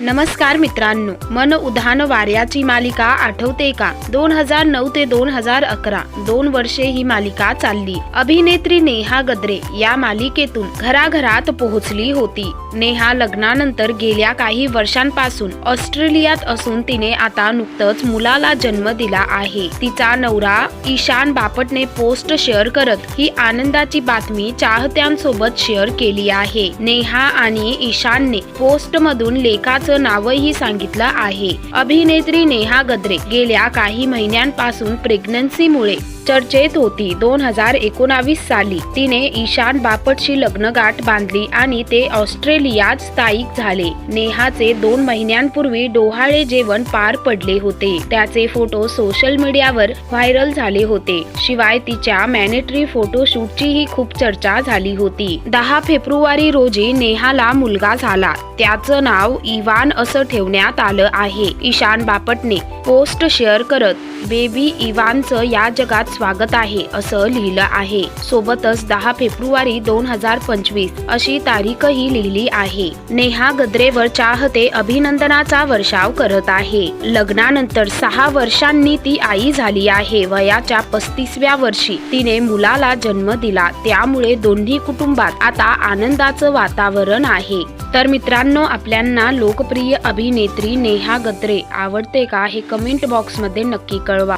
नमस्कार मित्रांनो मन उधान वाऱ्याची मालिका आठवते का? दोन हजार नऊ ते दोन हजार अकरा दोन वर्षे ही मालिका चालली. अभिनेत्री नेहा गद्रे या मालिकेतून घराघरात पोहोचली होती. नेहा लग्नानंतर गेल्या काही वर्षांपासून ऑस्ट्रेलियात असून तिने आता नुकतंच मुलाला जन्म दिला आहे. तिचा नवरा ईशान बापटने पोस्ट शेअर करत ही आनंदाची बातमी चाहत्यांसोबत शेअर केली आहे. नेहा आणि ईशानने पोस्ट मधून लेखाचं नावही सांगितलं आहे. अभिनेत्री नेहा गद्रे गेल्या काही महिन्यांपासून प्रेग्नन्सीमुळे चर्चेत होती दोन हजार एकोणावीस साली. तिने ईशान बापटशी लग्नगाठ बांधली आणि ते ऑस्ट्रेलियात स्थायिक झाले. नेहाचे दोन महिन्यांपूर्वी डोहाळे जेवण पार पडले होते. त्याचे फोटो सोशल मीडियावर व्हायरल झाले होते. शिवाय तिच्या मॅनेटरी फोटोशूटचीही खूप चर्चा झाली होती. दहा फेब्रुवारी रोजी नेहाला मुलगा झाला. त्याचं नाव इवान असं ठेवण्यात आलं आहे. ईशान बापटने पोस्ट शेअर करत बेबी इवानचं या जगात स्वागत आहे असं लिहिलं आहे. सोबतच दहा फेब्रुवारी दोन हजार पंचवीस अशी तारीखही लिहिली आहे. नेहा गद्रेवर चाहते अभिनंदनाचा वर्षाव करत आहे. लग्नानंतर सहा वर्षांनी ती आई झाली आहे. वयाच्या पस्तीसव्या वर्षी तिने मुलाला जन्म दिला. त्यामुळे दोन्ही कुटुंबात आता आनंदाचं वातावरण आहे. तर मित्रांनो आपल्यांना लोकप्रिय अभिनेत्री नेहा गद्रे आवडते का हे कमेंट बॉक्समध्ये नक्की कळवा.